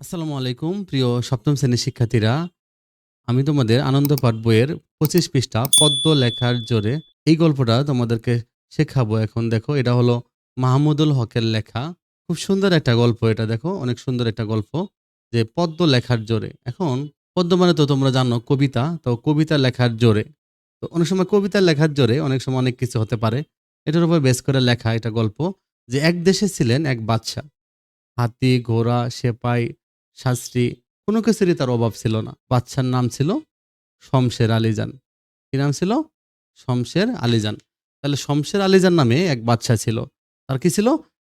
আসসালামু আলাইকুম, প্রিয় সপ্তম শ্রেণির শিক্ষার্থীরা। আমি তোমাদের আনন্দ পাঠ বইয়ের পঁচিশ পৃষ্ঠা পদ্ম লেখার জোরে এই গল্পটা তোমাদেরকে শেখাবো। এখন দেখো, এটা হলো মাহমুদুল হকের লেখা। খুব সুন্দর একটা গল্প এটা, দেখো, অনেক সুন্দর একটা গল্প যে পদ্ম লেখার জোরে। এখন পদ্ম মানে তো তোমরা জানো, কবিতা। তো কবিতা লেখার জোরে। তো অনেক সময় কবিতা লেখার জোরে অনেক সময় অনেক কিছু হতে পারে। এটার উপর বেশ করে লেখা এটা গল্প যে এক দেশে ছিলেন এক বাদশা হাতি, ঘোড়া, সেপাই শাস্ত্রী কোনো কিছুরই তার অভাব ছিল না। বাচ্চার নাম ছিল শমশের আলীজান। কি নাম ছিল? শমশের আলীজান। তাহলে শমশের আলীজান নামে এক বাচ্চা ছিল। তার কি ছিল?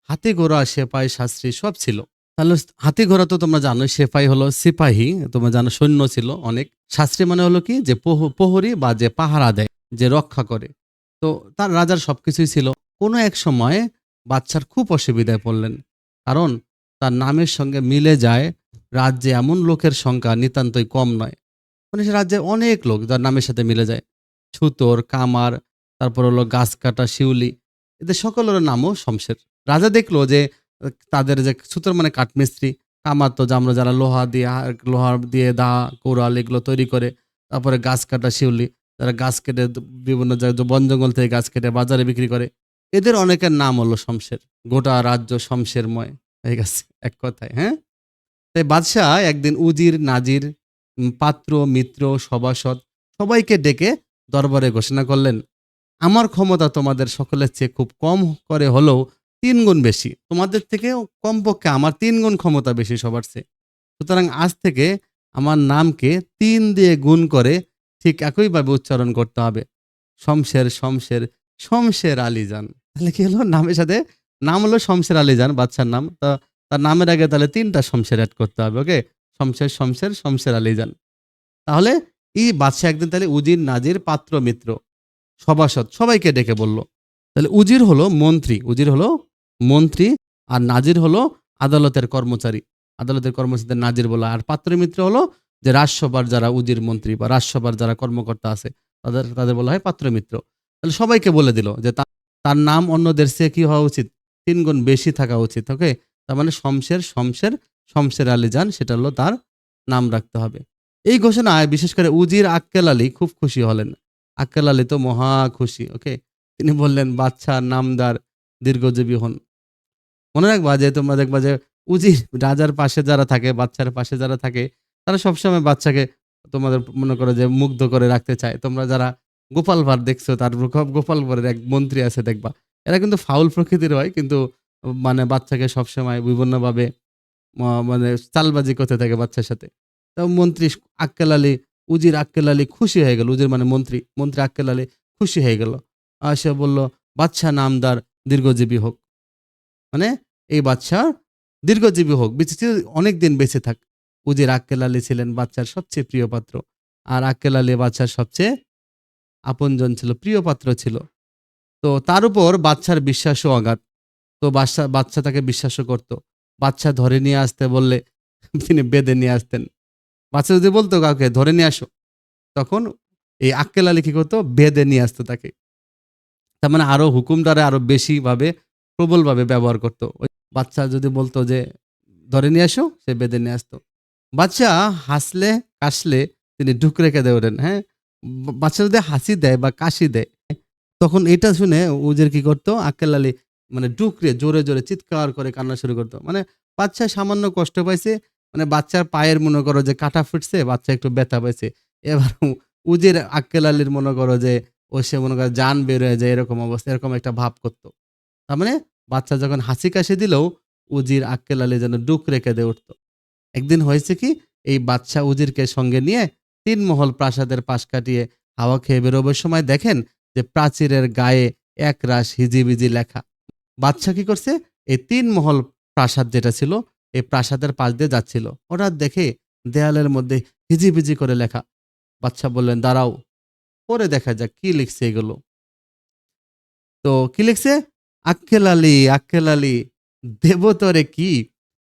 হাতে ঘোড়া সেপাই শাস্ত্রী সব ছিল। তাহলে হাতি ঘোড়া তো তোমরা জানো সেপাই হলো সিপাহী, তোমরা জানো সৈন্য ছিল অনেক। শাস্ত্রী মানে হলো কি? যে প্রহ- প্রহরী বা যে পাহারা দেয়, যে রক্ষা করে। তো তার রাজার সবকিছুই ছিল। কোনো এক সময় বাচ্চার খুব অসুবিধায় পড়লেন। কারণ তার নামের সঙ্গে মিলে যায় রাজ্যে এমন লোকের সংখ্যা নিতান্তই কম নয়। মানে সে রাজ্যে অনেক লোক যার নামের সাথে মিলে যায়। ছুতোর, কামার, তারপর হলো গাছ কাটা, শিউলি, এদের সকলের নামও শমশের। রাজা দেখল যে তাদের যে ছুতোর মানে কাঠমিস্ত্রি, কামার তো আমরা যারা লোহা দিয়ে লোহা দিয়ে দা কোরাল এগুলো তৈরি করে, তারপরে গাছ কাটা, শিউলি যারা গাছ কেটে বিভিন্ন জায়গায় বন জঙ্গল থেকে গাছ কেটে বাজারে বিক্রি করে। এদের অনেকের নাম হলো শমশের। গোটা রাজ্য শমশেরময়। হয়ে গেছে এক কথায় হ্যাঁ? তাই বাদশাহ একদিন উজির, নাজির পাত্র, মিত্র, সভাসদ সবাইকে ডেকে দরবারে ঘোষণা করলেন, আমার ক্ষমতা তোমাদের সকলের চেয়ে খুব কম করে হলেও তিন গুণ বেশি। তোমাদের থেকে কমপক্ষে আমার তিন গুণ ক্ষমতা বেশি সবার চেয়ে। সুতরাং আজ থেকে আমার নামকে তিন দিয়ে গুণ করে ঠিক একইভাবে উচ্চারণ করতে হবে। শমশের শমশের শমশের আলীজান। তাহলে কি হলো? নামের সাথে নাম হলো শমশের আলীজান বাচ্চার নাম। তা তার নামের আগে তাহলে তিনটা শমশের অ্যাড করতে হবে ওকে শমশের শমশের শমশের আলী যান তাহলে এই বাদশাহ একদিন তাহলে উজির নাজির পাত্র মিত্র, সভাসদ, সবাইকে ডেকে বলল, তাহলে উজির হলো মন্ত্রী, উজির হলো মন্ত্রী আর নাজির হলো আদালতের কর্মচারী। আদালতের কর্মচারীদের নাজির বলা, আর পাত্র মিত্র হলো যে রাজসভার যারা উজির মন্ত্রী বা রাজসভার যারা কর্মকর্তা আছে, তাদের তাদের বলা হয় পাত্র মিত্র। তাহলে সবাইকে বলে দিল যে তার নাম অন্যদের চেয়ে কি হওয়া উচিত? তিন গুণ বেশি থাকা উচিত ওকে তার মানে শমশের শমশের শমশের আলী যান, সেটা হলো তার নাম রাখতে হবে। এই ঘোষণায় বিশেষ করে উজির আক্কেল আলী খুব খুশি হলেন। আক্কেল আলী তো মহা খুশি, ওকে? তিনি বললেন বাচ্চা নামদার, দীর্ঘজীবী হন। মনে রাখবা যে তোমরা দেখবা যে উজির রাজার পাশে যারা থাকে বাচ্চার পাশে যারা থাকে, তারা সবসময় বাচ্চাকে তোমাদের মনে করো যে মুগ্ধ করে রাখতে চায়। তোমরা যারা গোপাল ভাঁড় দেখছ, তার গোপাল ভাঁড়ের এক মন্ত্রী আছে, দেখবা। এরা কিন্তু ফাউল প্রকৃতির হয়, কিন্তু মানে বাচ্চাকে সবসময় বিভিন্নভাবে মানে চালবাজি করতে থাকে বাচ্চার সাথে। তো মন্ত্রী আক্কেল আলী, উজির আক্কেল আলী খুশি হয়ে গেল। উজির মানে মন্ত্রী মন্ত্রী আক্কেল আলী খুশি হয়ে গেল। আর সে বলল বাচ্চা নামদার দীর্ঘজীবী হোক। মানে এই বাচ্চা দীর্ঘজীবী হোক, বেঁচে অনেক দিন বেঁচে থাক। উজির আক্কেল আলী ছিলেন বাচ্চার সবচেয়ে প্রিয় পাত্র। আর আক্কেল আলী বাচ্চার সবচেয়ে আপনজন ছিল, প্রিয় পাত্র ছিল। তো তার উপর বাচ্চার বিশ্বাসও অগাধ তো বাচ্চা বাচ্চা তাকে বিশ্বাসও করত। বাচ্চা ধরে নিয়ে আসতে বললে তিনি বেঁধে নিয়ে আসতেন। বাচ্চা যদি বলতো কাউকে, ধরে নিয়ে আসো। তখন এই আক্কেল আলী কি করতো? বেঁধে নিয়ে আসতো তাকে। তার মানে আরও হুকুম দ্বারা আরও বেশি ভাবে প্রবলভাবে ব্যবহার করতো। ওই বাচ্চা যদি বলতো যে, ধরে নিয়ে আসো, সে বেঁধে নিয়ে আসতো। বাচ্চা হাসলে, কাশলে তিনি ঢুক রেখে দেয় ওঠেন হ্যাঁ? বাচ্চা যদি হাসি দেয় বা কাশি দেয়, তখন এটা শুনে উজের কি করতো? আক্কেল আলী মানে ডুকরে জোরে জোরে চিৎকার করে কান্না শুরু করতো। মানে বাচ্চা সামান্য কষ্ট পাইছে মানে বাচ্চার পায়ের মনে করো যে কাটা ফুটছে, বাচ্চা একটু ব্যথা পাইছে। এবার উজের আক্কেল আলীর মনে করো যে ও সে মনে করো জান বেরোয় যায়, এরকম অবস্থা, এরকম একটা ভাব করতো। তার মানে বাচ্চা যখন হাসি কাশি দিলেও উজির আক্কেল আলী যেন ডুক রেখে দিয়ে উঠতো। একদিন হয়েছে কি, এই বাচ্চা উজিরকে সঙ্গে নিয়ে তিন মহল প্রাসাদের পাশ কাটিয়ে হাওয়া খেয়ে বেরোবার সময় দেখেন যে প্রাচীরের গায়ে এক রাশ হিজিবিজি লেখা। বাচ্চা কি করছে? এই তিন মহল প্রাসাদ যেটা ছিল, এই প্রাসাদের পাশ দিয়ে যাচ্ছিল। হঠাৎ দেখে দেয়ালের মধ্যে হিজিবিজি করে লেখা। বাচ্চা বললেন, দাঁড়াও, পরে দেখা যাক কি লিখছে এগুলো। তো কি লিখছে? আক্কেল আলী আক্কেল আলী, দেব তোরে কি?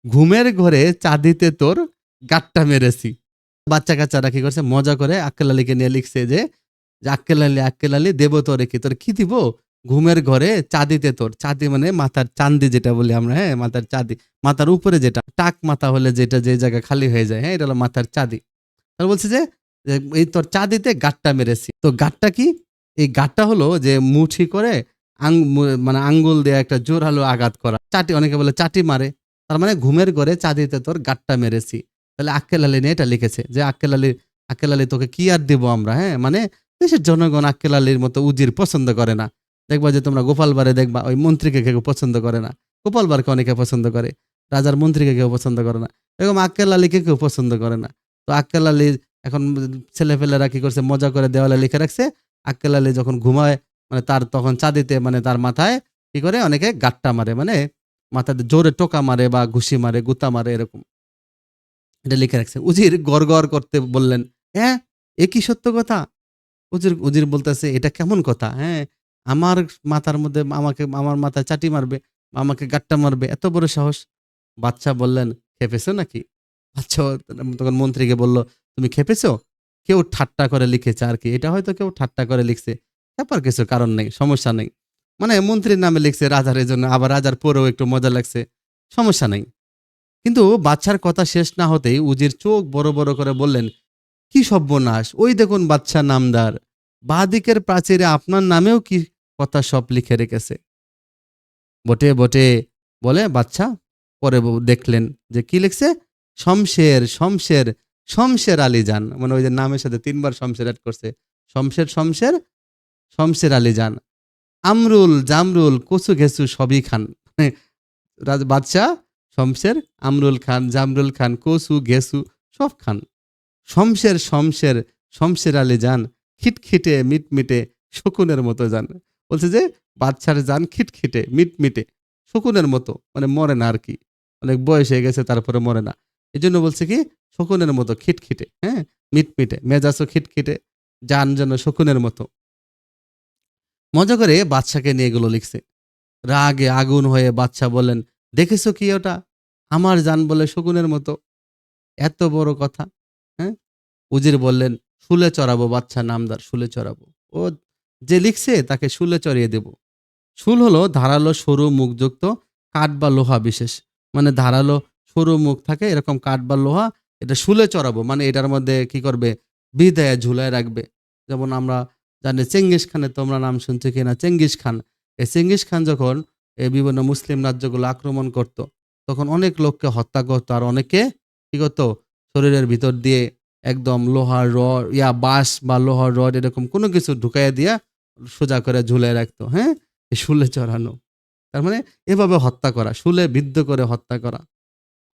ঘুমের ঘরে চাঁদিতে তোর গাট্টা মেরেছি। বাচ্চা কাচ্চারা কি করছে? মজা করে আক্কেল আলীকে নিয়ে লিখছে যে, আক্কেল আলী আক্কেল আলী, দেব তোরে কি? তোর কি দিব? ঘুমের ঘরে চাঁদিতে তোর। চাঁদি মানে মাথার চান্দি যেটা বলি আমরা হ্যাঁ মাথার চাঁদি। মাথার উপরে যেটা, টাক মাথা হলে যেটা যে জায়গা খালি হয়ে যায় হ্যাঁ এটা হলো মাথার চাঁদি। তাহলে বলছে যে এই তোর চাঁদিতে গাঁটটা মেরেছি। তো গাঁটটা কি? এই গাঁটটা হলো যে মুঠি করে আং মানে আঙ্গুল দিয়ে একটা জোরালো আঘাত করা। চাটি, অনেকে বলে চাটি মারে। তার মানে ঘুমের ঘরে চাঁদিতে তোর গাঁটটা মেরেছি। তাহলে আক্কেল আলী নিয়ে এটা লিখেছে যে, আক্কেল আলী আক্কেল আলী তোকে কি আর দিব আমরা হ্যাঁ? মানে দেশের জনগণ আক্কেল আলীর মতো উজির পছন্দ করে না। দেখবা যে তোমরা গোপালবারে দেখবা, ওই মন্ত্রীকে কেউ পছন্দ করে না। গোপালবারকে অনেকে পছন্দ করে, রাজার মন্ত্রীকে কেউ পছন্দ করে না। এরকম আক্কেল আলীকে কেউ পছন্দ করে না। তো আক্কেল আলী এখন ছেলেপেলেরা কি করছে, মজা করে দেওয়ালে লিখে রাখছে। আক্কেল আলী যখন ঘুমায় মানে তার তখন চাঁদিতে মানে তার মাথায় কি করে, অনেকে গাট্টা মারে মানে মাথাতে জোরে টোকা মারে বা ঘুষি মারে, গুতা মারে, এরকম। এটা লিখে রাখছে। উজির গড় গড় করতে বললেন হ্যাঁ এ কি সত্য কথা? উজির উজির বলতেছে, এটা কেমন কথা? হ্যাঁ আমার মাথার মধ্যে আমাকে, আমার মাথায় চাটি মারবে, আমাকে গাট্টা মারবে, এত বড় সাহস। বাচ্চা বললেন, খেপেছো নাকি? বাচ্চা তখন মন্ত্রীকে বলল, তুমি খেপেছো? কেউ ঠাট্টা করে লিখেছে আর কি। এটা হয়তো কেউ ঠাট্টা করে লিখছে। ব্যাপার কিছু কারণ নেই, সমস্যা নেই। মানে মন্ত্রীর নামে লিখছে রাজার জন্য আবার রাজার পরেও একটু মজা লাগছে, সমস্যা নেই। কিন্তু বাচ্চার কথা শেষ না হতেই উজির চোখ বড় বড় করে বললেন, কি সর্বনাশ! ওই দেখুন বাচ্চা নামদার। বাদিকের প্রাচীরে আপনার নামেও কি কথা সব লিখে রেখেছে। বটে বটে, বলে বাচ্চা পরে দেখলেন যে কি লিখছে? শমশের শমশের শমশের আলী যান মানে ওই যে নামের সাথে তিনবার শমশের অ্যাড করছে। শমশের শমশের শমশের আলী যান আমরুল, জামরুল, কচু ঘেসু সবই খান। মানে বাদশাহ শমশের, আমরুল খান, জামরুল খান, কচু ঘেসু সব খান। শমশের শমশের শমশের আলী যান খিটখিটে, মিটমিটে শকুনের মতো যান বলছে যে, বাচ্চার যান খিটখিটে, মিটমিটে, শকুনের মতো মানে মরে না আর কি অনেক বয়স হয়ে গেছে, তারপরে মরে না। এই জন্য বলছে কি, শকুনের মতো খিটখিটে হ্যাঁ মিটমিটে, মেজাজও খিটখিটে, যান যেন শকুনের মতো। মজা করে বাচ্চাকে নিয়ে এগুলো লিখছে। রাগে আগুন হয়ে বাচ্চা বললেন, দেখেছ কি ওটা? আমার যান বলে শকুনের মতো। এত বড় কথা হ্যাঁ? উজির বললেন, শুলে চড়াবো বাচ্চা নামদার, শুলে চড়াবো। ও যে লিখছে তাকে শুলে চড়িয়ে দেব। শুল হলো ধারালো সরু মুখযুক্ত কাঠ বা লোহা বিশেষ। মানে ধারালো সরু মুখ থাকে এরকম কাঠ বা লোহা, এটা শুলে চড়াবো। মানে এটার মধ্যে কি করবে? বিদায় ঝুলায় রাখবে। যেমন আমরা জানি চেঙ্গিস খানের তোমরা নাম শুনছো কিনা চেঙ্গিস খান। এই চেঙ্গিস খান যখন এই বিভিন্ন মুসলিম রাজ্যগুলো আক্রমণ করত, তখন অনেক লোককে হত্যা করতো আর অনেকে কি করতো? শরীরের ভিতর দিয়ে একদম লোহার রড, ইয়া বাঁশ বা লোহার রড এরকম কোনো কিছু ঢুকাইয়া দিয়া সোজা করে ঝুলে রাখতো হ্যাঁ? শুলে চড়ানো। তার মানে এভাবে হত্যা করা, শুলে বিদ্ধ করে হত্যা করা।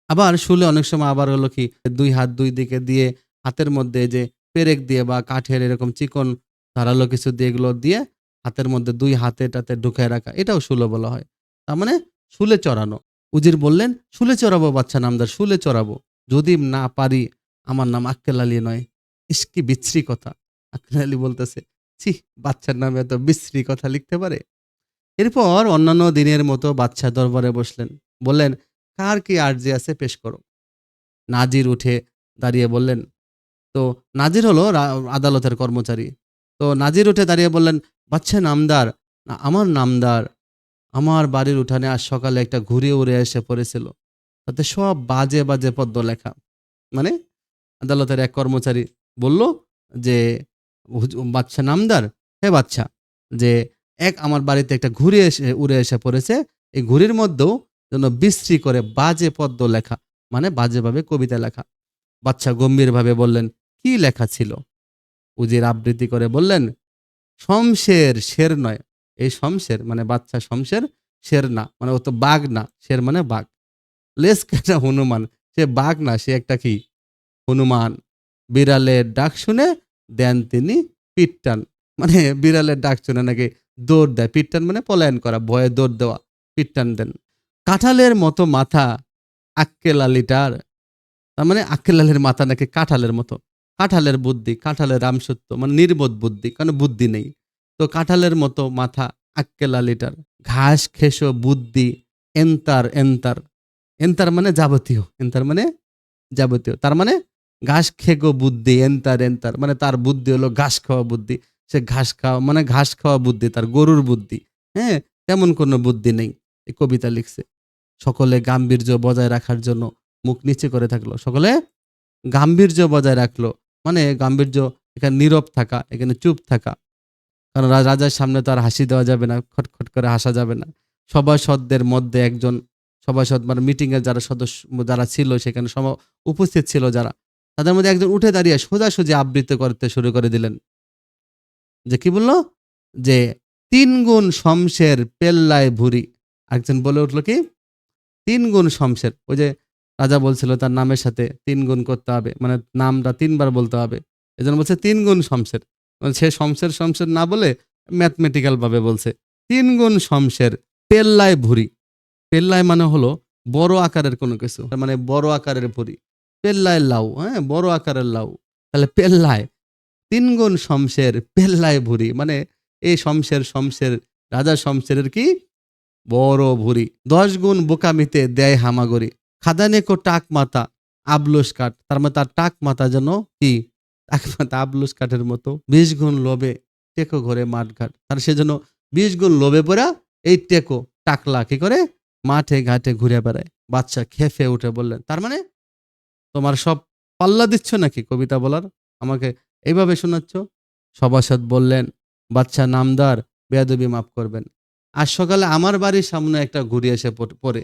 আবার শুলে অনেক সময় আবার হলো কি, দুই হাত দুই দিকে দিয়ে হাতের মধ্যে যে পেরেক দিয়ে বা কাঠের এরকম চিকন ধারালো কিছু দিয়ে এগুলো দিয়ে হাতের মধ্যে দুই হাতে টাতে ঢুকায় রাখা, এটাও শুলে বলা হয়। তার মানে শুলে চড়ানো। উজির বললেন, শুলে চড়াবো বাচ্চা নামদার, শুলে চড়াবো। যদি না পারি, আমার নাম আক্কেল আলী নয়। ইস্কি বিশ্রী কথা। আক্কেল আলী বলতেছে ছি, বাচ্চার নামে এত বিশ্রী কথা লিখতে পারে? এরপর অন্যান্য দিনের মতো বাচ্চা দরবারে বসলেন। বললেন, কার কি আর্জি আছে পেশ করো? নাজির উঠে দাঁড়িয়ে বললেন, তো নাজির হলো আদালতের কর্মচারী। তো নাজির উঠে দাঁড়িয়ে বললেন বাচ্চা নামদার, না, আমার নামদার। আমার বাড়ির উঠানে আজ সকালে একটা ঘুরে উড়ে এসে পড়েছিল। তাতে সব বাজে বাজে পদ্ম লেখা। মানে আদালতের এক কর্মচারী বলল যে বাচ্চা নামদার, হে বাচ্চা যে এক আমার বাড়িতে একটা ঘুরে এসে, উড়ে এসে পড়েছে, এই ঘুড়ির মধ্যেও যেন বিশ্রী করে বাজে পদ্ম লেখা মানে বাজেভাবে কবিতা লেখা। বাচ্চা গম্ভীরভাবে বললেন, কি লেখা ছিল? উজির আবৃত্তি করে বললেন, শমশের শের নয়। এই শমশের মানে বাচ্চা শমশের শের না মানে ও তো বাঘ না, শের মানে বাঘ। লেস কাটা হনুমান, সে বাঘ না, সে একটা কি? হনুমান। বিড়ালের ডাক শুনে দেন তিনি পিটটান মানে বিড়ালের ডাক শুনে নাকি দৌড় দেয়। পিটটান মানে পলায়ন করা, ভয়ে দৌড় দেওয়া, পিটটান দেন। কাঁঠালের মতো মাথা, আক্কেল আলিটার, তার মানে আক্কেল আলীর মাথা নাকি কাঁঠালের মতো। কাঁঠালের বুদ্ধি, কাঁঠালের রামসত্য মানে নির্বোধ বুদ্ধি, কারণ বুদ্ধি নেই। তো কাঁঠালের মতো মাথা, আক্কেল আলিটার, ঘাস, খেসো, বুদ্ধি, এন্তার এন্তার। এন্তার মানে যাবতীয়, এন্তার মানে যাবতীয়। তার মানে ঘাস খেগো বুদ্ধি, এন্তার এন্তার। মানে তার বুদ্ধি হলো ঘাস খাওয়া বুদ্ধি। সে ঘাস খাওয়া মানে ঘাস খাওয়া বুদ্ধি, তার গরুর বুদ্ধি। হ্যাঁ তেমন কোনো বুদ্ধি নেই। এই কবিতা লিখছে, সকলে গাম্ভীর্য বজায় রাখার জন্য মুখ নিচে করে থাকল। সকলে গাম্ভীর্য বজায় রাখল। মানে গাম্ভীর্য এখানে নীরব থাকা, এখানে চুপ থাকা। কারণ রাজার সামনে তো আর হাসি দেওয়া যাবে না, খটখট করে হাসা যাবে না। সভাসদদের মধ্যে একজন, সভাসদ মানে মিটিংয়ের যারা সদস্য, যারা ছিল সেখানে সম, উপস্থিত ছিল যারা। তাদের মধ্যে একজন উঠে দাঁড়িয়ে সোজাসুজি আবৃত্তি করতে শুরু করে দিলেন। যে কি বলল? যে তিন গুণ শমশের পেল্লায় ভুরি একজন বলে উঠল কি? তিন গুণ শমশের। ওই যে রাজা বলছিল তার নামের সাথে তিন গুণ করতে হবে। মানে নামটা তিনবার বলতে হবে। এজন্য বলছে তিন গুণ শমশের। মানে সে শমশের শমশের না বলে ম্যাথমেটিক্যাল ভাবে বলছে। তিন গুণ শমশের পেল্লায় ভুরি পেল্লায় মানে হলো বড় আকারের কোনো কিছু। মানে বড় আকারের ভুরি পেল্লায় লাউ হ্যাঁ? বড় আকারের লাউ। তাহলে পেল্লায়, তিন গুণ শমশের পেল্লায় ভুরি। মানে এই শমশের শমশের, রাজা শমশেরের কি? বড় ভুরি। দশ গুণ বোকামিতে দেয় হামাগরি খাদানেকো টাক মাথা আবলুস কাঠ। তার মানে তার টাক মাথা যেন কি? টাক মাথা আবলুস কাঠের মতো। বিশ গুণ লোভে টেকো ঘরে মাঠ ঘাট তার সেজন্য বিশ গুণ লোভে পড়া, এই টেকো টাকলা কি করে? মাঠে ঘাটে ঘুরে বেড়ায়। বাচ্চা খেফে উঠে বললেন, তার মানে তোমার সব পাল্লা দিচ্ছ নাকি কবিতা বলার? আমাকে এইভাবে শোনাচ্ছ? সভাসদ বললেন বাচ্চা নামদার, বেয়াদবি মাফ করবেন। আজ সকালে আমার বাড়ির সামনে একটা ঘুরি এসে পড়-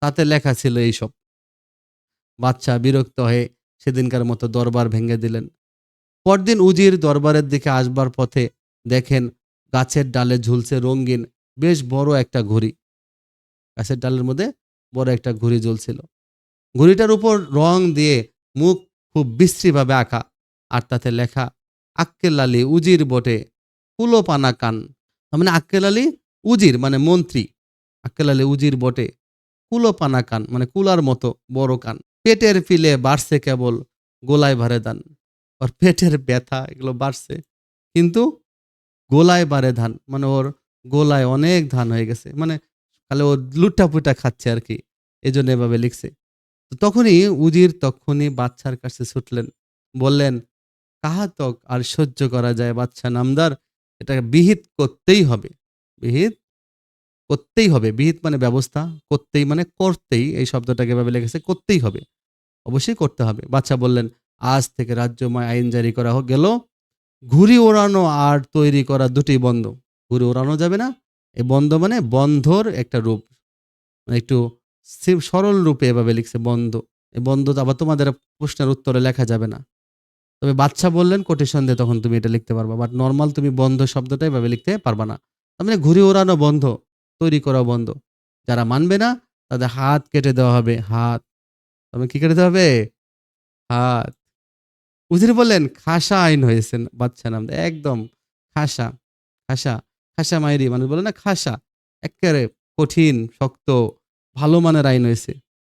তাতে লেখা ছিল এইসব। বাচ্চা বিরক্ত হয়ে সেদিনকার মতো দরবার ভেঙে দিলেন। পরদিন উজির দরবারের দিকে আসবার পথে দেখেন গাছের ডালে ঝুলছে রঙিন, বেশ বড় একটা ঘুড়ি। গাছের ডালের মধ্যে বড় একটা ঘুড়ি ঝুলছিল। ঘুড়িটার উপর রং দিয়ে মুখ খুব বিশ্রীভাবে আঁকা, আর তাতে লেখা, আক্কেল আলী উজির বটে কুলোপানা কান। মানে আক্কেল আলী উজির মানে মন্ত্রী। আক্কেল আলী উজির বটে কুলোপানা কান মানে কুলার মতো, বড় কান। পেটের পিলে বাড়ছে কেবল গোলায় ভারে দান ওর পেটের ব্যথা, এগুলো বাড়ছে। কিন্তু গোলায় বাড়ে ধান মানে ওর গোলায় অনেক ধান হয়ে গেছে। মানে তাহলে ও লুটা পুটা খাচ্ছে আর কি। এই জন্য এভাবে লিখছে। তখনই উজির তখনই বাচ্চার কাছে ছুটলেন। বললেন, কাহাতক আর সহ্য করা যায় বাচ্চা নামদার? এটাকে বিহিত করতেই হবে। বিহিত করতেই হবে। বিহিত মানে ব্যবস্থা, করতেই মানে করতেই। এই শব্দটাকে ভাবে লেগেছে করতেই হবে। অবশ্যই করতে হবে। বাচ্চা বললেন, আজ থেকে রাজ্যময় আইন জারি করা হোক, গেল। ঘুড়ি ওড়ানো আর তৈরি করা দুটি বন্ধ। ঘুড়ি ওড়ানো যাবে না এই বন্ধ মানে বন্ধর একটা রূপ। মানে একটু সরল রূপে এভাবে লিখছে, বন্ধ। এই বন্ধ আবার তোমাদের প্রশ্নের উত্তরে লেখা যাবে না। তবে বাচ্চা বললেন কোটেশন দিয়ে তখন তুমি এটা লিখতে পারবা বাট নর্মাল তুমি বন্ধ শব্দটা এভাবে লিখতে পারবা না। তার মানে ঘুড়ি ওড়ানো বন্ধ, তৈরি করা বন্ধ। যারা মানবে না, তাদের হাত কেটে দেওয়া হবে, হাত। তবে কি কেটে দেওয়া হবে? হাত। উজির বললেন, খাসা আইন হয়েছে বাচ্চা নাম একদম খাসা খাসা খাসা মাইরি। মানুষ বলে না, খাসা একেবারে কঠিন, শক্ত ভালো মানের আইন হয়েছে।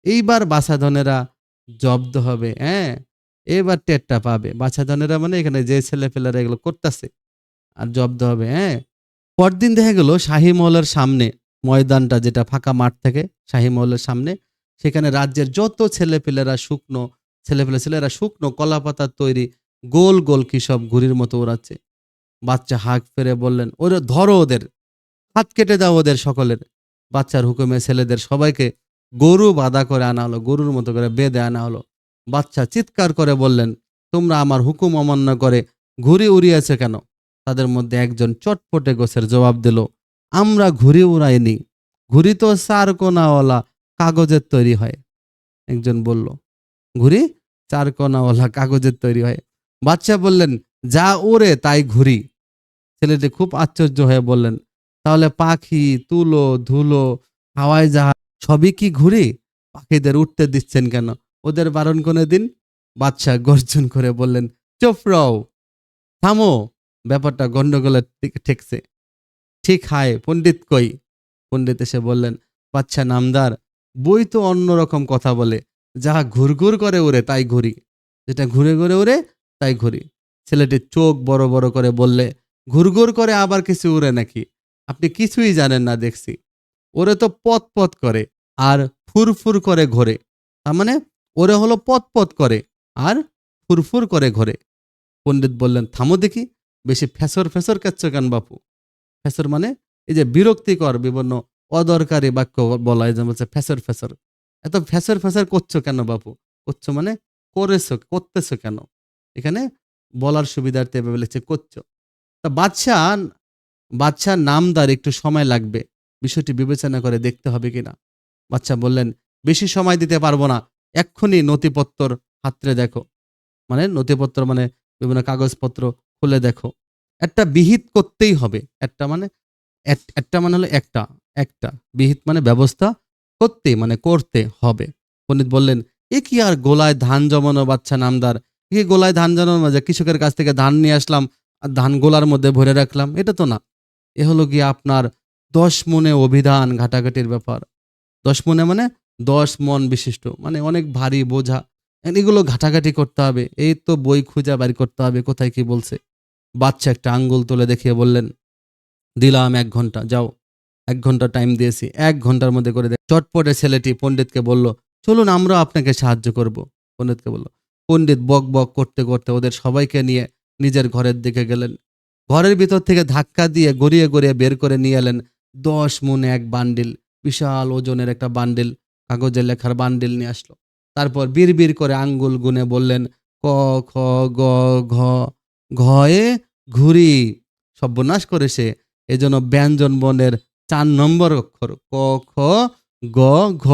এইবার বাছাধনেরা জব্দ হবে হ্যাঁ? এবার টেরটা পাবে। বাছাধনেরা মানে এখানে যে ছেলে পেলেরা এগুলো করতেছে, আর জব্দ হবে হ্যাঁ? পরদিন দেখা গেল শাহী মহলের সামনে ময়দানটা যেটা ফাঁকা মাঠ থেকে, শাহী মহলের সামনে, সেখানে রাজ্যের যত ছেলেপেলেরা শুকনো, ছেলেপেলে ছেলেরা শুকনো কলা পাতার তৈরি গোল গোল কি সব ঘুড়ির মতো ওড়াচ্ছে। বাচ্চা হাঁক ফেরে বললেন, ওরা ধরো ওদের, হাত কেটে দাও ওদের সকলের। বাচ্চার হুকুমে ছেলেদের সবাইকে গরু বাধা করে আনা হলো, গরুর মতো করে বেঁধে আনা হলো। বাচ্চা চিৎকার করে বললেন, তোমরা আমার হুকুম অমান্য করে ঘুড়ি উড়িয়েছে কেন? তাদের মধ্যে একজন চটপটে গোছের জবাব দিল, আমরা ঘুড়ি উড়াইনি। ঘুরি তো চার কোনাওয়ালা কাগজের তৈরি হয়। একজন বলল, ঘুরি? চার কোনাওয়ালা কাগজের তৈরি হয়? বাচ্চা বললেন, যা ওরে তাই ঘুরি। ছেলেটি খুব আশ্চর্য হয়ে বললেন তাহলে পাখি, তুলো, ধুলো, হাওয়াই জাহাজ সবই কি ঘুড়ি পাখিদের উঠতে দিচ্ছেন কেন? ওদের বারণ করে দিন বাদশাহ গর্জন করে বললেন, চুপ রও, থামো। ব্যাপারটা গন্ডগোলের দিকে ঠেকছে। ঠিক হায়, পণ্ডিত কই? পণ্ডিত এসে বললেন বাচ্চা নামদার, বই তো অন্যরকম কথা বলে। যাহা ঘুরঘুর করে উড়ে তাই ঘুরি। যেটা ঘুরে ঘুরে উড়ে তাই ঘুরি। ছেলেটি চোখ বড় বড় করে বললে ঘুরঘুর করে আবার কিছু উড়ে নাকি? আপনি কিছুই জানেন না দেখছি। ওরে তো পথ পথ করে আর ফুরফুর করে ঘোরে। তার মানে ওরে হলো পথ পথ করে আর ফুরফুর করে ঘোরে। পণ্ডিত বললেন, থামো দেখি, বেশি ফেসর ফেসর কাচ্ছ কেন বাপু? ফেসর মানে এই যে বিরক্তিকর বিভিন্ন অদরকারি বাক্য বলা হয়, যেমন হচ্ছে ফ্যাসর ফ্যাসর। এত ফ্যাসর ফ্যাসর করছ কেন বাপু? করছ মানে করেছ, করতেছো কেন? এখানে বলার সুবিধার্থে এভাবে লিখছে, করছ। তা বাদশাহ বাদশাহ নামদার একটু সময় লাগবে। বিষয়টি বিবেচনা করে দেখতে হবে কিনা। বাচ্চা বললেন, বেশি সময় দিতে পারব না। এক্ষুনি নথিপত্র হাতরে দেখো। মানে নথিপত্র মানে বিভিন্ন কাগজপত্র খুলে দেখো। একটা বিহিত করতেই হবে। একটা মানে এক- একটা মানে হলো একটা একটা। বিহিত মানে ব্যবস্থা করতে মানে করতে হবে। পণ্ডিত বললেন, এ কি আর গোলায় ধান জমানো বাচ্চা নামদার? এ গোলায় ধান জমানো কৃষকের কাছ থেকে ধান নিয়ে আসলাম, আর ধান গোলার মধ্যে ভরে রাখলাম। এটা তো না। এ হলো গিয়ে আপনার দশ মনে অভিধান ঘাটাঘাটির ব্যাপার। দশ মনে মানে দশ মন বিশিষ্ট মানে অনেক ভারী বোঝা। এগুলো ঘাটাঘাটি করতে হবে। এই তো বই খুঁজা বাড়ি করতে হবে, কোথায় কি বলছে। বাচ্চা একটা আঙ্গুল তুলে দেখিয়ে বললেন, দিলাম এক ঘণ্টা, যাও। এক ঘণ্টা টাইম দিয়েছি। এক ঘণ্টার মধ্যে করে দে চটপটে ছেলেটি পণ্ডিতকে বলল, চলুন আমরা আপনাকে সাহায্য করব। পণ্ডিতকে বলল, পণ্ডিত বক বক করতে করতে ওদের সবাইকে নিয়ে নিজের ঘরের দিকে গেলেন। ঘরের ভিতর থেকে ধাক্কা দিয়ে গড়িয়ে গড়িয়ে বের করে নিয়ে এলেন দশ মনে এক বান্ডিল, বিশাল ওজনের একটা বান্ডিল কাগজে লেখার বান্ডিল নিয়ে আসলো। তারপর বীর বীর করে আঙ্গুল গুনে বললেন, ক, খ, গ, ঘ, ঘয়ে ঘুরি, সর্বনাশ করে সে। এজন্য ব্যঞ্জন বনের চার নম্বর অক্ষর। ক, খ, গ, ঘ।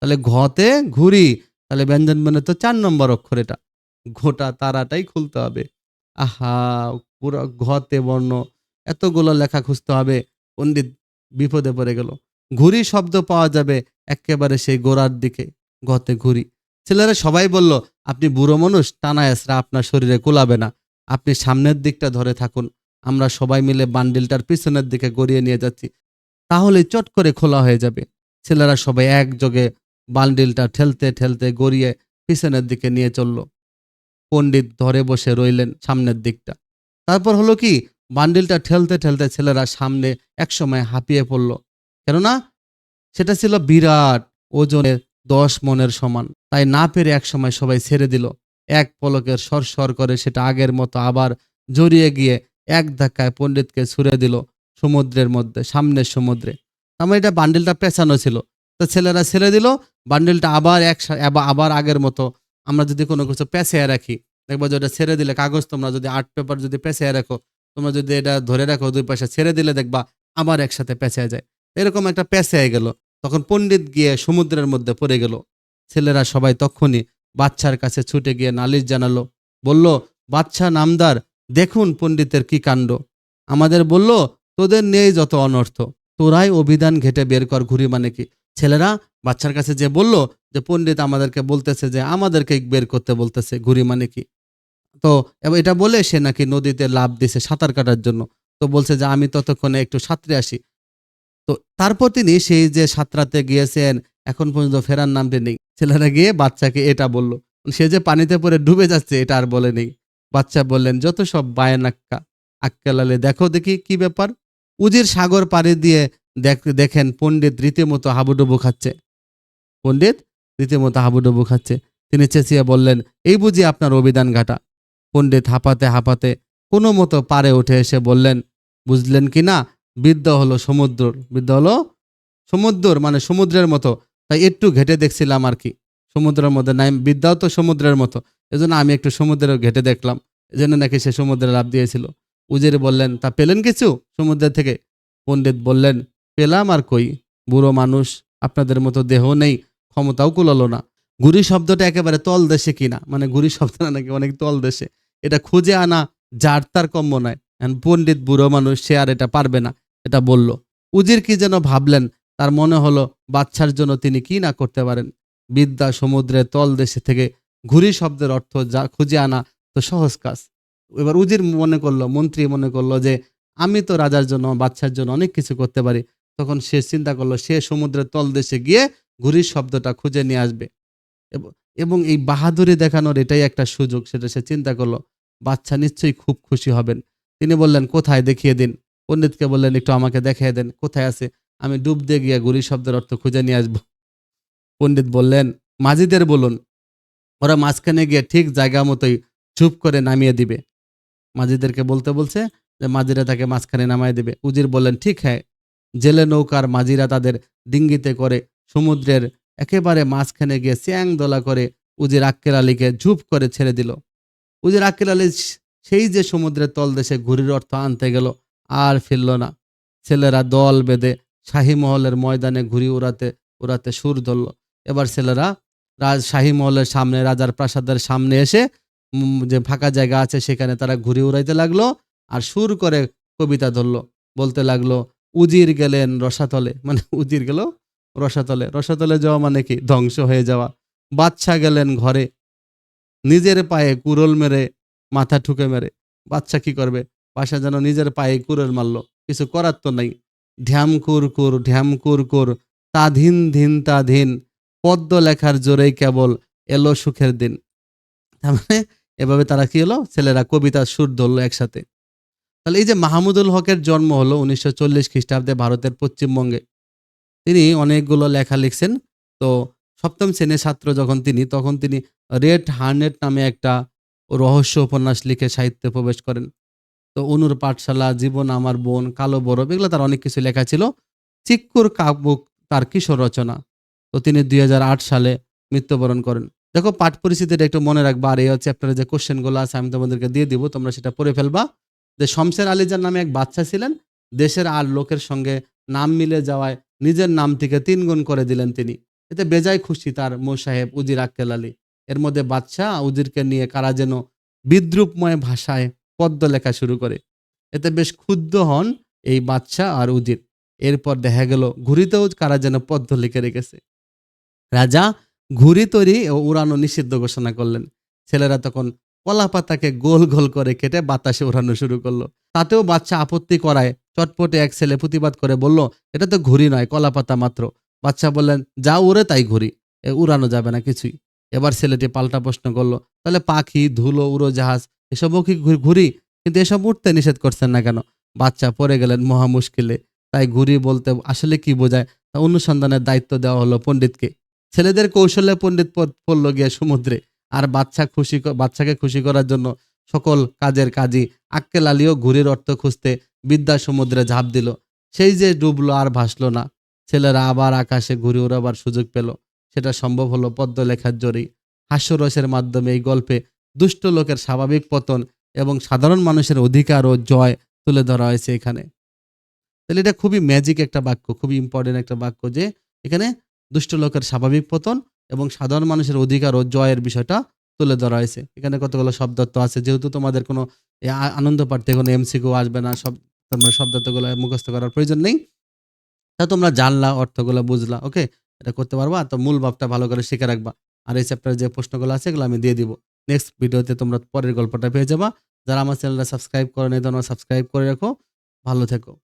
তাহলে ঘতে ঘুরি, তাহলে ব্যঞ্জন বনের তো চার নম্বর অক্ষর এটা। ঘোটা তারাটাই খুলতে হবে। আহা, পুরো ঘতে বর্ণ, এতগুলো লেখা খুঁজতে হবে। পণ্ডিত বিপদে পড়ে গেল। ঘুরি শব্দ পাওয়া যাবে একেবারে সেই গোড়ার দিকে গতে ঘুরি ছেলেরা সবাই বলল, আপনি বুড়ো মানুষ, টানা এসরা আপনার শরীরে কুলাবে না। আপনি সামনের দিকটা ধরে থাকুন। আমরা সবাই মিলে বান্ডিলটার পিছনের দিকে গড়িয়ে নিয়ে যাচ্ছি। তাহলে চট করে খোলা হয়ে যাবে। ছেলেরা সবাই একযোগে বান্ডিলটা ঠেলতে ঠেলতে গড়িয়ে পিছনের দিকে নিয়ে চলল। পণ্ডিত ধরে বসে রইলেন সামনের দিকটা। তারপর হলো কি, বান্ডিলটা ঠেলতে ঠেলতে ছেলেরা সামনে একসময় হাঁপিয়ে পড়ল। কেননা সেটা ছিল বিরাট ওজনের দশ মনের সমান। তাই না পেরে একসময় সবাই ছেড়ে দিল। এক পলকের সর সর করে সেটা আগের মতো আবার জড়িয়ে গিয়ে এক ধাক্কায় পণ্ডিতকে ছুড়ে দিল সমুদ্রের মধ্যে, সামনের সমুদ্রে। আমার এটা বান্ডিলটা পেঁচানো ছিল। তো ছেলেরা ছেড়ে দিল, বান্ডিলটা আবার এক আবার আগের মতো আমরা যদি কোনো কিছু পেঁচিয়ে রাখি, দেখব যে ওটা ছেড়ে দিলে কাগজ তোমরা যদি আর্ট পেপার যদি পেঁচিয়ে রাখো, তোমরা যদি এটা ধরে রাখো দুই পাশে ছেড়ে দিলে দেখবা আবার একসাথে পেঁচিয়ে যায়। এরকম একটা পেঁচিয়ে গেল, তখন পণ্ডিত গিয়ে সমুদ্রের মধ্যে পড়ে গেল। ছেলেরা সবাই তখনই বাচ্চার কাছে ছুটে গিয়ে নালিশ জানালো, বলল বাচ্চা নামদার, দেখুন পণ্ডিতের কি কাণ্ড। আমাদের বলল, তোদের নেই যত অনর্থ, তোরাই অভিধান ঘেটে বের কর ঘুরি মানে কি। ছেলেরা বাচ্চার কাছে যে বলল যে, পণ্ডিত আমাদেরকে বলতেছে যে, আমাদেরকে বের করতে বলতেছে ঘুরি মানে কি? তো এটা বলে সে নাকি নদীতে লাভ দিছে সাঁতার কাটার জন্য। তো বলছে যে, আমি ততক্ষণে একটু সাঁতরে আসি। তো তারপর তিনি সেই যে সাঁতরাতে গিয়েছেন, এখন পর্যন্ত ফেরার নামতে নেই। ছেলেরা গিয়ে বাচ্চাকে এটা বলল। সে যে পানিতে পড়ে ডুবে যাচ্ছে, এটা আর বলে নেই। বাচ্চা বললেন, যত সব বায়নাক্কা, আক্কেলালে, দেখো দেখি কি ব্যাপার। উজির সাগর পাড়ি দিয়ে দেখেন পণ্ডিত রীতিমতো হাবুডুবু খাচ্ছে। পণ্ডিত রীতিমতো হাবুডুবু খাচ্ছে। তিনি চেঁচিয়ে বললেন, এই বুঝি আপনার অভিধান ঘাটা? পণ্ডিত হাঁপাতে হাঁপাতে কোনো মতো পারে উঠে এসে বললেন, বুঝলেন কি না, বিদ্যা হলো সমুদ্রর, বিদ্যা হলো সমুদ্র মানে সমুদ্রের মতো। তাই একটু ঘেটে দেখছিলাম আর কি, সমুদ্রের মধ্যে নাই, বিদ্যাও তো সমুদ্রের মতো। এজন্য আমি একটু সমুদ্রের ঘেটে দেখলাম। এজন্য নাকি সে সমুদ্রে লাভ দিয়েছিল। উজির বললেন, তা পেলেন কিছু সমুদ্রের থেকে? পণ্ডিত বললেন পেলাম আর কই? বুড়ো মানুষ, আপনাদের মতো দেহ নেই, ক্ষমতাও কুলালো না। গুড়ি শব্দটা একেবারে তল দেশে কিনা? মানে গুড়ি শব্দটা নাকি অনেক তল দেশে। এটা খুঁজে আনা যার তার কম্য নয়। পণ্ডিত বুড়ো মানুষ, সে আর এটা পারবে না, এটা বলল। উজির কি যেন ভাবলেন, তার মনে হলো বাচ্চার জন্য তিনি কি না করতে পারেন। বিদ্যা সমুদ্রের তল দেশে থেকে ঘুরি শব্দের অর্থ যা খুঁজে আনা তো সহজ কাজ। এবার উজির মনে করল, মন্ত্রী মনে করল যে, আমি তো রাজার জন্য বাচ্চার জন্য অনেক কিছু করতে পারি। তখন সে চিন্তা করল, সে সমুদ্রের তল দেশে গিয়ে ঘুরির শব্দটা খুঁজে নিয়ে আসবে। এব- এই বাহাদুরি দেখানোর এটাই একটা সুযোগ, সেটা সে চিন্তা করল, বাচ্চা নিশ্চয়ই খুব খুশি হবেন। তিনি বললেন, কোথায়? দেখিয়ে দিন। পণ্ডিতকে বললেন, একটু আমাকে দেখিয়ে দেন, কোথায় আছে? আমি ডুব দিয়ে গিয়ে গুরি শব্দের অর্থ খুঁজে নিয়ে আসব। পণ্ডিত বললেন মাঝিদের বলুন, ওরা মাঝখানে গিয়ে ঠিক জায়গা মতোই চুপ করে নামিয়ে দিবে। মাঝিদেরকে বলতে বলছে যে মাঝিরা তাকে মাঝখানে নামায় দিবে। উজির বললেন, ঠিক হ্যাঁ। জেলে নৌকার মাঝিরা তাদের ডিঙ্গিতে করে সমুদ্রের একেবারে মাঝখানে গিয়ে স্যাং দোলা করে উজির আক্কেল আলীকে ঝুপ করে ছেড়ে দিল। উজির আক্কেল আলী সেই যে সমুদ্রের তলদেশে ঘুড়ির অর্থ আনতে গেল, আর ফিরল না। ছেলেরা দল বেঁধে মহলের ময়দানে ঘুড়ি উড়াতে উড়াতে সুর ধরল। এবার ছেলেরা রাজ, শাহী মহলের সামনে, রাজার প্রাসাদের সামনে এসে যে ফাঁকা জায়গা আছে সেখানে তারা ঘুড়ি উড়াইতে লাগল, আর সুর করে কবিতা ধরলো। বলতে লাগল উজির গেলেন রসাতলে। মানে উজির গেল রসাতলে। রসাতলে যাওয়া মানে কি? ধ্বংস হয়ে যাওয়া। বাচ্চা গেলেন ঘরে। নিজের পায়ে কুরল মেরে, মাথা ঠুকে মেরে। বাচ্চা কি করবে? বাসা যেন নিজের পায়ে কুরল মারলো। কিছু করার তো নাই। ঢ্যাম কুর কুর, ঢ্যাম কুর কুর, তাধীন ধীন তাধীন, পদ্ম লেখার জোরেই কেবল এলো সুখের দিন। তার মানে এভাবে তারা কি হলো? ছেলেরা কবিতার সুর ধরলো একসাথে। তাহলে এই যে মাহমুদুল হকের জন্ম হলো উনিশশো চল্লিশ খ্রিস্টাব্দে ভারতের পশ্চিমবঙ্গে, তিনি অনেকগুলো লেখা লিখছেন। তো সপ্তম শ্রেণির ছাত্র যখন তিনি, তখন তিনি রেড হার্নেট নামে একটা রহস্য উপন্যাস লিখে সাহিত্যে প্রবেশ করেন। তো অনুর পাঠশালা, জীবন আমার বোন, কালো বরফ, এগুলো তার অনেক কিছু লেখা ছিল। চিক্কুর কাব্যক তার কিশোর রচনা। তো তিনি দুই হাজার আট সালে মৃত্যুবরণ করেন। দেখো পাঠ পরিস্থিতিটা একটু মনে রাখবা, আর এই চ্যাপ্টারে যে কোশ্চেনগুলো আছে, আমি তোমাদেরকে দিয়ে দিব, তোমরা সেটা পড়ে ফেলবা। যে শমশের আলীজার নামে এক বাচ্চা ছিলেন, দেশের আর লোকের সঙ্গে নাম মিলে যাওয়ায় নিজের নাম থেকে তিন গুণ করে দিলেন তিনি। এতে বেজায় খুশি তার মো সাহেব উজির আক্কেল আলী। এর মধ্যে বাদশা উজিরকে নিয়ে কারা যেন বিদ্রুপময় ভাষায় পদ্য লেখা শুরু করে। এতে বেশ ক্ষুব্ধ হন এই বাদশা আর উজির। এরপর দেখা গেল ঘুড়িতেও কারা যেন পদ্য লিখে রেখেছে। রাজা ঘুড়ি তৈরি ও উড়ানো নিষিদ্ধ ঘোষণা করলেন। ছেলেরা তখন কলা পাতাকে গোল গোল করে কেটে বাতাসে উড়ানো শুরু করল। তাতেও বাচ্চা আপত্তি করায় চটপটে এক ছেলে প্রতিবাদ করে বলল, এটা তো ঘুড়ি নয় কলা পাতা মাত্র। বাচ্চা বললেন, যা উড়ে তাই ঘুড়ি, এ উড়ানো যাবে না কিছুই। এবার ছেলেটি পাল্টা প্রশ্ন করল, তাহলে পাখি, ধুলো, উড়োজাহাজ, এসবও কি ঘু- ঘুড়ি? কিন্তু এসব উঠতে নিষেধ করছেন না কেন? বাচ্চা পড়ে গেলেন মহা মুশকিলে। তাই ঘুরি বলতে আসলে কি বোঝায় তা অনুসন্ধানের দায়িত্ব দেওয়া হলো পণ্ডিতকে। ছেলেদের কৌশলে পণ্ডিত পড়ল গিয়ে সমুদ্রে। আর বাচ্চা খুশি বাচ্চাকে খুশি করার জন্য সকল কাজের কাজই আক্কেল আলীও ঘুড়ির অর্থ খুঁজতে বিদ্যা সমুদ্রে ঝাঁপ দিল। সেই যে ডুবলো আর ভাসলো না। ছেলেরা আবার আকাশে ঘুরে ওড়াবার সুযোগ পেল। সেটা সম্ভব হলো পদ্ম লেখার জোরেই হাস্যরসের মাধ্যমে এই গল্পে দুষ্ট লোকের স্বাভাবিক পতন এবং সাধারণ মানুষের অধিকার ও জয় তুলে ধরা হয়েছে এখানে। তাহলে এটা খুবই ম্যাজিক একটা বাক্য, খুবই ইম্পর্টেন্ট একটা বাক্য যে এখানে দুষ্ট লোকের স্বাভাবিক পতন এবং সাধারণ মানুষের অধিকার ও জয়ের বিষয়টা তুলে ধরা হয়েছে। এখানে কতগুলো শব্দার্থ আছে। যেহেতু তোমাদের কোনো আনন্দ পাঠতে কোনো এমসিকিউ আসবে না, সব, তোমরা শব্দার্থগুলো মুখস্থ করার প্রয়োজন নেই। তা তোমরা জানলা, অর্থগুলো বুঝলা, ওকে? এটা করতে পারবা। তো মূল ভাবটা ভালো করে শিখে রাখবা। আর এই চ্যাপ্টারে যে প্রশ্নগুলো আছে, এগুলো আমি দিয়ে দিব। নেক্সট ভিডিওতে তোমরা পরের গল্পটা পেয়ে যাবা। যারা আমার চ্যানেলটা সাবস্ক্রাইব করে নেই তোমরা সাবস্ক্রাইব করে রাখো। ভালো থেকো।